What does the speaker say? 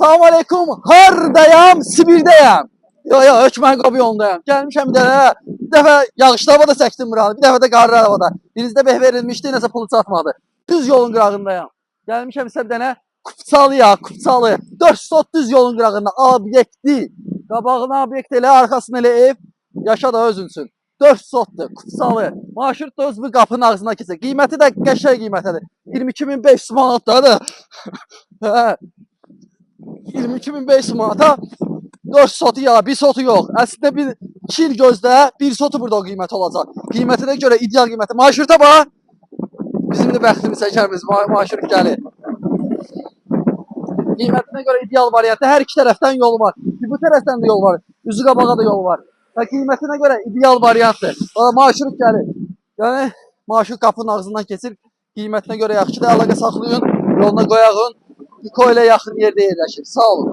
Salam aleyküm. Hardayam? Sibirdəyəm. Yo yo, hökmən qapı yolundayım. Gəlmişəm bir dənə. Bir dəfə yağışlı havada çəkdim buranı. Bir dəfə də qarlı havada. Birinizdə beh verilmişdi, nəsə pulu çatmadı. Düz yolun qırağındayım. Gəlmişəm isə bir dənə Kupçalı ya, Kupçalı. 400 düz yolun qırağında obyekti. Qabağına obyekt elə, arxasına elə ev. Yaşa da özün üçün. 400 Kupçalı. Marşrut da öz bu qapının ağzına keçir. Qiyməti də qəşəng qiymətidir. 22500 manatdadır. Hə. 22500 manata 4 sotu ya, bir sotu yox. Əslində bir 2 il gözlə, bir sotu burada o qiymət olacaq. Qiymətinə görə ideal qiyməti. Marşruta bax. Bizim də bəxtimiz çəkərimiz ma marşrut gəlir. Qiymətinə görə ideal variantda hər iki tərəfdən yol var. Bu tərəfdən də yol var. Üzü qabağa da yol var. Və qiymətinə görə ideal variantdır. Marşrut gəlir. Yəni marşrut qapının ağzından keçir. Qiymətinə görə yaxşıdır. Əlaqə saxlayın, yoluna qoyağın. Niko ilə yaxın yerdə yerləşir. Sağ olun.